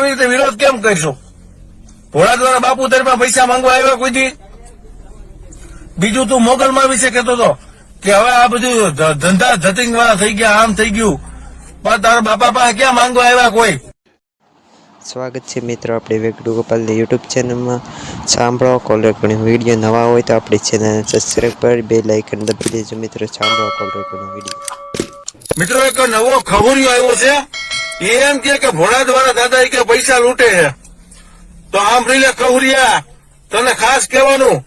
આવી રીતે વિરોધ કેમ કરશો? ભોળા દ્વારા બાપુ તરફા પૈસા માંગવા આવ્યા કોઈ બીજું તું મોગલમાં વિશે કહેતો હતો કે હવે આ બધું ધંધા ધતિંગ વાળા થઈ ગયા આમ થઈ ગયું. પણ તારા બાપા પાસે ક્યાં માંગવા આવ્યા કોઈ? સ્વાગત છે મિત્રો આપણે વેગડુ ગોપાલની યુટ્યુબ ચેનલમાં. સાંભળો કોલ રેકોર્ડિંગ વીડિયો નવા હોય તો આપણી ચેનલને સબસ્ક્રાઈબ કરી બે લાઇકન દબાવી દેજો મિત્રો. સાંભળો કોલ રેકોર્ડિંગ વીડિયો. મિત્રો એક નવો ખબરિયો આવ્યો છે. એમ કે ભોળા દ્વારા દાદા કે પૈસા લૂંટે છે. તો આમ રીલે ખબરિયા તને ખાસ કહેવાનું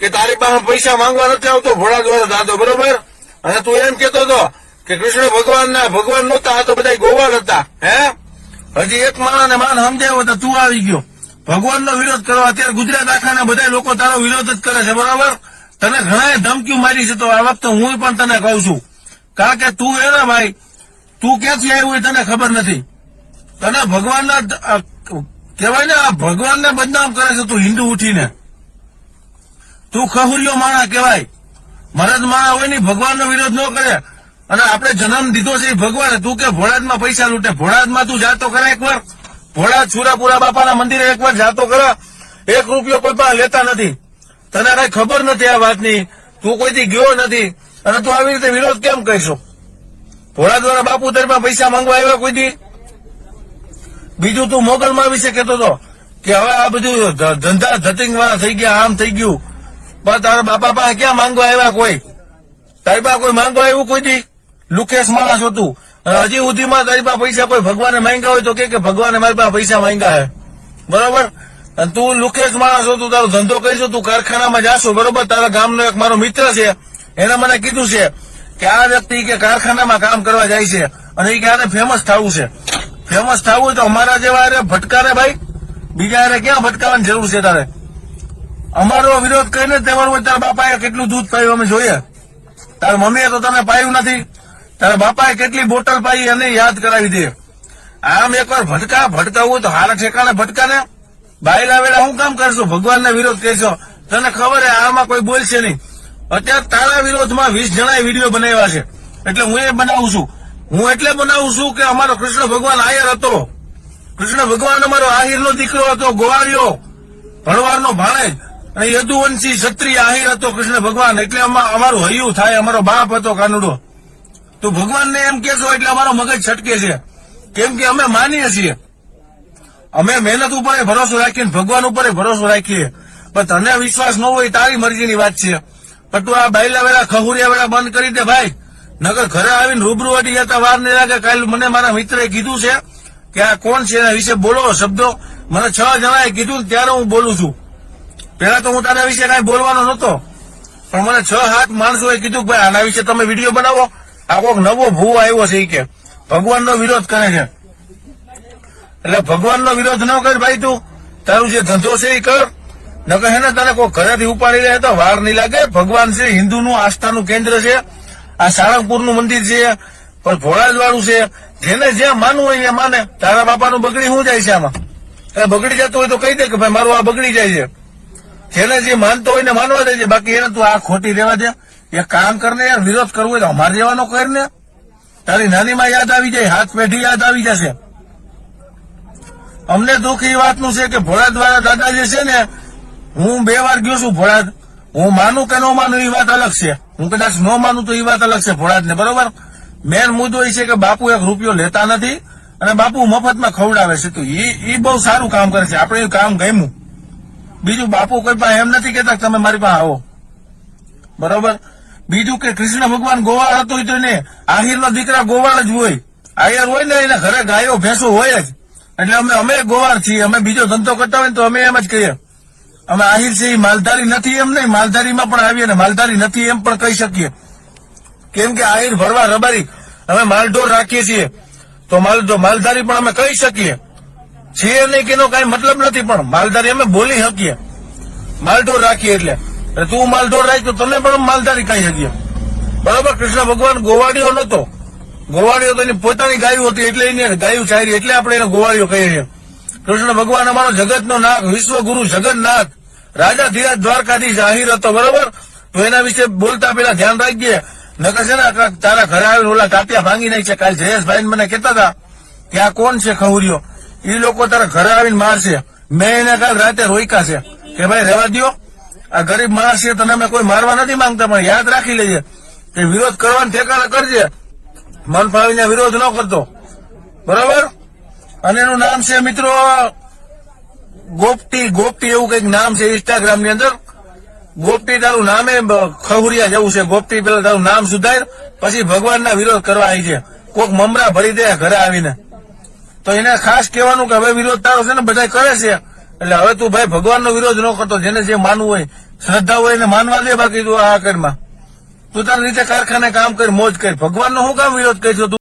કે તારી પાસે પૈસા માંગવા નથી આવતો ભોળા દ્વારા દાદો, બરોબર? અને તું એમ કેતો હતો કે કૃષ્ણ ભગવાન ના ભગવાન નહોતા, આ તો બધા ગોવાળ હતા, હે? હજી એક માણસને માન સમજાવ્યો તો તું આવી ગયો. ભગવાનનો વિરોધ કરવા અત્યારે ગુજરાત આખાના બધા લોકો તારો વિરોધ જ કરે છે, બરાબર? તને ઘણા ધમકીઓ મારી છે, તો આ વખતે હું પણ તને કહું છું. કારણ કે તું એના ભાઈ તું ક્યાંથી આવ્યું એ તને ખબર નથી. તને ભગવાનના કહેવાય ને, આ ભગવાનને બદનામ કરે છે તું હિન્દુ ઉઠીને. તું ખહુરિયો માણા કહેવાય. મરદ માણા હોય નહીં ભગવાનનો વિરોધ ન કરે. અને આપણે જન્મ દીધો છે ભગવાને. તું કે ભોળાદમાં પૈસા લૂંટે. ભોળાદમાં તું જાતો કરે એકવાર. ભોળાદ છુરાપુરા બાપાના મંદિરે એકવાર જાતો કરે. એક રૂપિયો કોઈ લેતા નથી. તને કઈ ખબર નથી આ વાતની? તું કોઈથી ગયો નથી? અને તું આવી રીતે વિરોધ કેમ કહીશો ભોળા દ્વારા બાપુ તરફા પૈસા માંગવા આવ્યા કોઈ દી? બીજું તું મોગલમાં વિશે કહેતો હતો કે હવે આ બધું ધંધા ધતિંગ થઈ ગયા, આમ થઈ ગયું. પણ તારા બાપા પાસે ક્યાં માંગવા આવ્યા કોઈ? તારી પાસે કોઈ માંગવા આવ્યું કોઈ દી? લુકેશ માણસ હતું. હજી સુધીમાં તારી પા પૈસા કોઈ ભગવાને માંગ્યા હોય તો કે ભગવાને મારી પાસે પૈસા માંગ્યા હે. બરોબર? તું લુકેશ માણસ હતું તારો ધંધો કરીશું તું કારખાનામાં જાશું, બરોબર? તારા ગામનો એક મારો મિત્ર છે. એને મને કીધું છે કે આ વ્યક્તિ કે કારખાનામાં કામ કરવા જાય છે અને એ કે આને ફેમસ થવું છે? ફેમસ થવું હોય તો અમારા જેવા અરે ભટકારે ભાઈ. બીજા અરે ક્યાં ભટકાવાની જરૂર છે તારે? અમારો વિરોધ કરીને હોય, તારા બાપાએ કેટલું દૂધ પાયું અમે જોઈએ. તારા મમ્મીએ તો તને પાયું નથી. તારા બાપાએ કેટલી બોટલ પાઈ એને યાદ કરાવી દે. આમ એકવાર ભટકા, ભટકાવું તો હારા ઠેકાણે ભટકાને. બાયલા વેળા હું કામ કરશું? ભગવાનને વિરોધ કરશો? તને ખબર હે, આમાં કોઈ બોલશે નહીં. અત્યારે તારા વિરોધમાં વીસ જણાએ વીડિયો બનાવ્યા છે. એટલે હું એ બનાવું છું. હું એટલે બનાવું છું કે અમારો કૃષ્ણ ભગવાન આયર હતો. કૃષ્ણ ભગવાન અમારો આહિરનો દીકરો હતો, ગોવાળિયો. ભણવારનો ભાણેજ. અને યદુવંશી ક્ષત્રિય આહિર હતો કૃષ્ણ ભગવાન. એટલે અમા- અમારું હૈયું થાય, અમારો બાપ હતો કાનુડો. તો ભગવાનને એમ કેશો એટલે અમારો મગજ છટકે છે. કેમ કે અમે માનીએ છીએ. અમે મહેનત ઉપર ભરોસો રાખીએ ભગવાન ઉપર ભરોસો રાખીએ. પણ તને વિશ્વાસ ન હોય તારી મરજીની વાત છે. તું આ બાયલા વેળા ખહુરિયા વેળા બંધ કરી દે ભાઈ. નગર ઘરે આવીને રૂબરૂ અટી જતા વાર નહીં લાગે. કાલ મને મારા મિત્રે કીધું છે કે આ કોણ છે એના વિશે બોલો શબ્દો. મને છ જણાએ કીધું ત્યારે હું બોલું છું. પેલા તો હું તારા વિશે કઈ બોલવાનો નતો પણ મને છ હાથ માણસોએ કીધું ભાઈ, આના વિશે તમે વીડિયો બનાવો. આ કોઈક નવો ભૂ આવ્યો છે એ કે. ભગવાનનો વિરોધ કરે છે. એટલે ભગવાનનો વિરોધ ન કર ભાઈ તું. તારું જે ધંધો છે એ કર. નકર હે ને તને કોઈ ઘરેથી ઉપાડી લે તો વાર નહીં લાગે. ભગવાન છે હિન્દુનું આસ્થાનું કેન્દ્ર છે. આ સાળંગપુરનું મંદિર છે. પણ ભોળાજ વાળું છે. જેને જ્યાં માનવું હોય ત્યાં માને. તારા બાપાનું બગડી શું જાય છે આમાં? એ બગડી જતું હોય તો કહી દે કે ભાઈ મારું આ બગડી જાય છે. જેને જે માનતો હોય ને માનવા દેજે. બાકી એને તું આ ખોટી રહેવા દે. એ કામ કરને યાર, વિરોધ કરવો હોય તો અમારે જવાનો કર ને તારી નાનીમાં યાદ આવી જાય, હાથ પેઢી યાદ આવી જશે. અમને દુઃખ એ વાતનું છે કે ભોળા દ્વારા દાદા જે છે ને હું બે વાર ગયો છું ભોળાદ. હું માનું કે ન માનું એ વાત અલગ છે. હું કદાચ ન માનું તો એ વાત અલગ છે ભોળાદ ને બરોબર? મેન મુદ્દો એ છે કે બાપુ એક રૂપિયો લેતા નથી અને બાપુ મફતમાં ખવડાવે છે. તો એ બહુ સારું કામ કરે છે. આપણે કામ ગમ્યું. બીજું બાપુ કોઈ પણ એમ નથી કેતા તમે મારી પાસે આવો. બરોબર? બીજું કે કૃષ્ણ ભગવાન ગોવાળ હતો તો ને આહિરનો દીકરા ગોવાળ જ હોય. આયર હોય ને એના ઘરે ગાયો, ભેંસો હોય જ. એટલે અમે અમે ગોવાળ છીએ. અમે બીજો ધંધો કરતા હોય તો અમે એમ જ કહીએ. અમે આહિર છે એ માલધારી નથી એમ નહીં, માલધારીમાં પણ આવીએ ને માલધારી નથી એમ પણ કહી શકીએ. કેમ કે આહિર ભરવા રબારી, અમે માલઢોર રાખીએ છીએ. તો માલ માલધારી પણ અમે કહી શકીએ. છીએ નહીં કે એનો કઈ મતલબ નથી, પણ માલધારી અમે બોલી શકીએ. માલઢોર રાખીએ એટલે. તું માલઢોર રાખ તો તમે પણ માલધારી કહી શકીએ. બરાબર, કૃષ્ણ ભગવાન ગોવાળીઓ નતો. ગોવાળીઓ તો એની પોતાની ગાયું હતી, એટલે એને ગાયું ચારી એટલે આપણે એને ગોવાળીઓ કહીએ છીએ. કૃષ્ણ ભગવાન અમારો જગતનો નાથ વિશ્વગુરુ જગન્નાથ. રાજા ધીરાજ દ્વારકાધીશ આહિર હતો, બરોબર? તો એના વિશે બોલતા પેલા ધ્યાન રાખજે. નકર છે ને તારા ઘરે આવીને ઓલા કાપિયા ભાંગી નાખી છે કાલ જયેશભાઈ મને કહેતા હતા કે આ કોણ છે ખવરીઓ એ લોકો તારા ઘરે આવીને મારશે. મેં એને કાલ રાતે રોયકા છે. કે ભાઈ, રહેવા દ્યો. આ ગરીબ માણસ છે, તને અમે કોઈ મારવા નથી માંગતા, પણ યાદ રાખી લેજે કે વિરોધ કરવાનું ઠેકાણા કરજે. મન ફાવીને વિરોધ ન કરતો. બરાબર? અને એનું નામ છે, મિત્રો ગોપટી ગોપટી એવું કંઈક નામ છે ઇન્સ્ટાગ્રામની અંદર. ગોપટી તારું નામે ખહુરિયા જવું છે. ગોપટી પેલા તારું નામ સુધાર, પછી ભગવાનના વિરોધ કરવા આવી છે. કોક મમરા ભરી દે ઘરે આવીને. તો એને ખાસ કહેવાનું કે હવે વિરોધ તારો છે ને બધા કરે છે. એટલે હવે તું ભાઈ ભગવાનનો વિરોધ ન કરતો, જેને જે માનવું હોય. શ્રદ્ધા હોય એને માનવા દે બાકી તું આ કરમાં તું તારી રીતે કારખાને કામ કરી, મોજ કરી. ભગવાનનો શું કામ વિરોધ કરશો તું